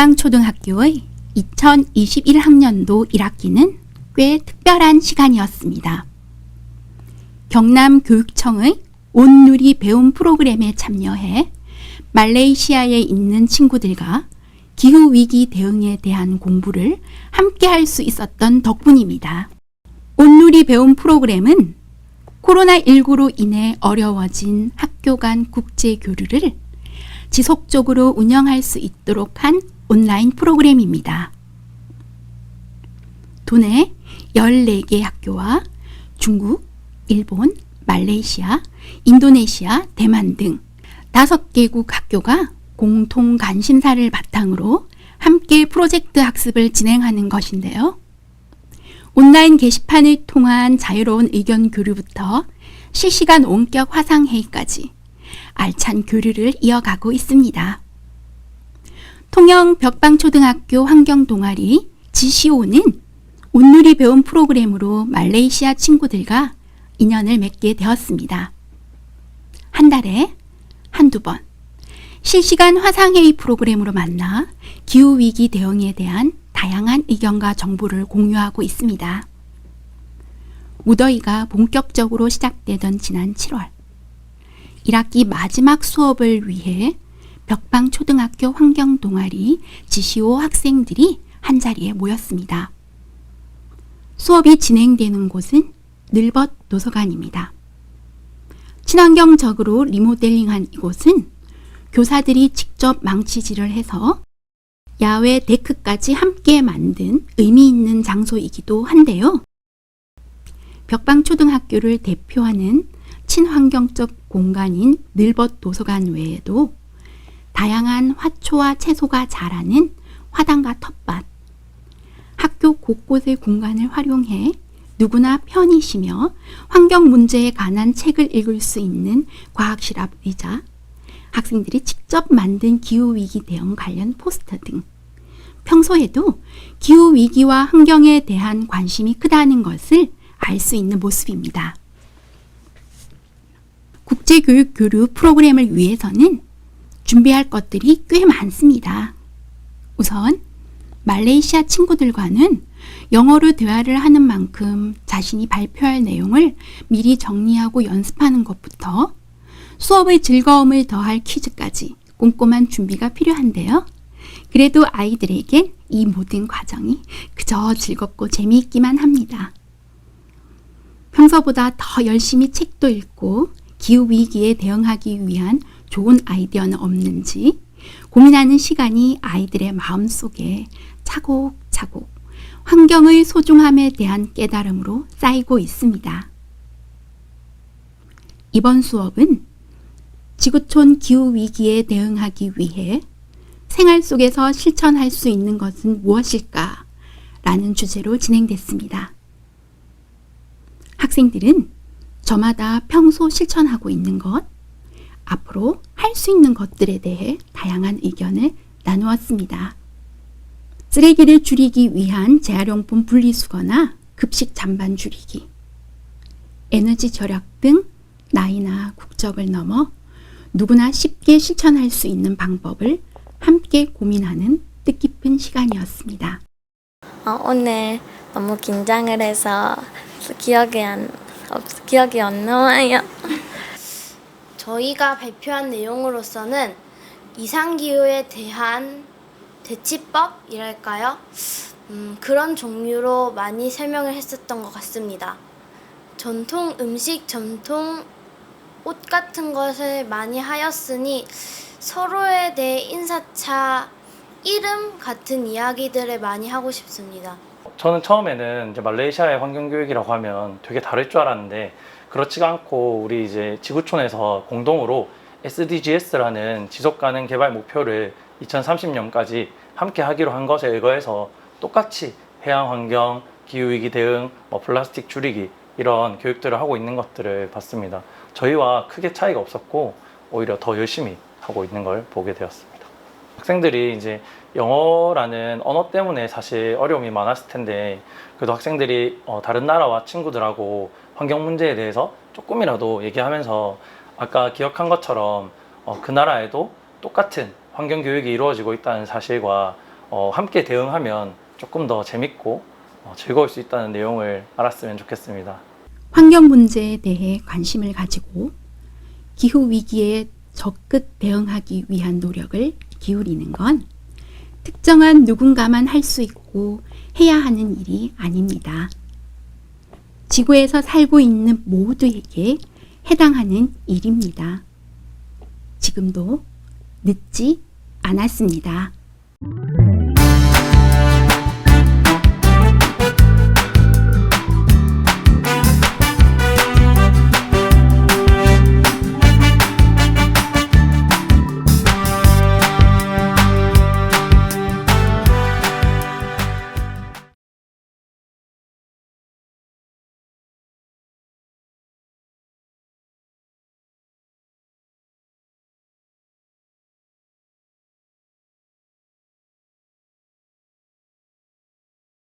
통영 벽방초등학교의 2021학년도 1학기는 꽤 특별한 시간이었습니다. 경남 교육청의 온누리 배움 프로그램에 참여해 말레이시아에 있는 친구들과 기후위기 대응에 대한 공부를 함께 할 수 있었던 덕분입니다. 온누리 배움 프로그램은 코로나19로 인해 어려워진 학교 간 국제 교류를 지속적으로 운영할 수 있도록 한 온라인 프로그램입니다. 도내 14개 학교와 중국, 일본, 말레이시아, 인도네시아, 대만 등 5개국 학교가 공통 관심사를 바탕으로 함께 프로젝트 학습을 진행하는 것인데요. 온라인 게시판을 통한 자유로운 의견 교류부터 실시간 원격 화상회의까지 알찬 교류를 이어가고 있습니다. 통영 벽방초등학교 환경동아리 지시오는 온누리 배움 프로그램으로 말레이시아 친구들과 인연을 맺게 되었습니다. 한 달에 한두 번 실시간 화상회의 프로그램으로 만나 기후위기 대응에 대한 다양한 의견과 정보를 공유하고 있습니다. 무더위가 본격적으로 시작되던 지난 7월, 1학기 마지막 수업을 위해 벽방 초등학교 환경 동아리 지시호 학생들이 한자리에 모였습니다. 수업이 진행되는 곳은 늘벗 도서관입니다. 친환경적으로 리모델링한 이곳은 교사들이 직접 망치질을 해서 야외 데크까지 함께 만든 의미 있는 장소이기도 한데요. 벽방초등학교를 대표하는 친환경적 공간인 늘벗 도서관 외에도 다양한 화초와 채소가 자라는 화단과 텃밭, 학교 곳곳의 공간을 활용해 누구나 편히 쉬며 환경 문제에 관한 책을 읽을 수 있는 과학실합 의자, 학생들이 직접 만든 기후위기 대응 관련 포스터 등 평소에도 기후위기와 환경에 대한 관심이 크다는 것을 알 수 있는 모습입니다. 국제교육 교류 프로그램을 위해서는 준비할 것들이 꽤 많습니다. 우선 말레이시아 친구들과는 영어로 대화를 하는 만큼 자신이 발표할 내용을 미리 정리하고 연습하는 것부터 수업의 즐거움을 더할 퀴즈까지 꼼꼼한 준비가 필요한데요. 그래도 아이들에겐 이 모든 과정이 그저 즐겁고 재미있기만 합니다. 평소보다 더 열심히 책도 읽고 기후 위기에 대응하기 위한 좋은 아이디어는 없는지 고민하는 시간이 아이들의 마음 속에 차곡차곡 환경의 소중함에 대한 깨달음으로 쌓이고 있습니다. 이번 수업은 지구촌 기후 위기에 대응하기 위해 생활 속에서 실천할 수 있는 것은 무엇일까? 라는 주제로 진행됐습니다. 학생들은 저마다 평소 실천하고 있는 것, 앞으로 할 수 있는 것들에 대해 다양한 의견을 나누었습니다. 쓰레기를 줄이기 위한 재활용품 분리수거나 급식 잔반 줄이기, 에너지 절약 등 나이나 국적을 넘어 누구나 쉽게 실천할 수 있는 방법을 함께 고민하는 뜻깊은 시간이었습니다. 어, 오늘 너무 긴장을 해서 기억이 안 없, 기억이 안 나와요. 저희가 발표한 내용으로서는 이상기후에 대한 대치법이랄까요? 음, 그런 종류로 많이 설명을 했었던 것 같습니다. 전통 음식, 전통 옷 같은 것을 많이 하였으니 서로에 대해 인사차, 이름 같은 이야기들을 많이 하고 싶습니다. 저는 처음에는 이제 말레이시아의 환경교육이라고 하면 되게 다를 줄 알았는데 그렇지가 않고 우리 이제 지구촌에서 공동으로 SDGs라는 지속 가능 개발 목표를 2030년까지 함께 하기로 한 것에 의거해서 똑같이 해양 환경, 기후 위기 대응, 뭐 플라스틱 줄이기 이런 교육들을 하고 있는 것들을 봤습니다. 저희와 크게 차이가 없었고 오히려 더 열심히 하고 있는 걸 보게 되었습니다. 학생들이 이제 영어라는 언어 때문에 사실 어려움이 많았을 텐데 그래도 학생들이 어, 다른 나라와 친구들하고 환경 문제에 대해서 조금이라도 얘기하면서 아까 기억한 것처럼 어, 그 나라에도 똑같은 환경 교육이 이루어지고 있다는 사실과 어, 함께 대응하면 조금 더 재밌고 어, 즐거울 수 있다는 내용을 알았으면 좋겠습니다. 환경 문제에 대해 관심을 가지고 기후 위기에 적극 대응하기 위한 노력을 기울이는 건 특정한 누군가만 할 수 있고 해야 하는 일이 아닙니다. 지구에서 살고 있는 모두에게 해당하는 일입니다. 지금도 늦지 않았습니다.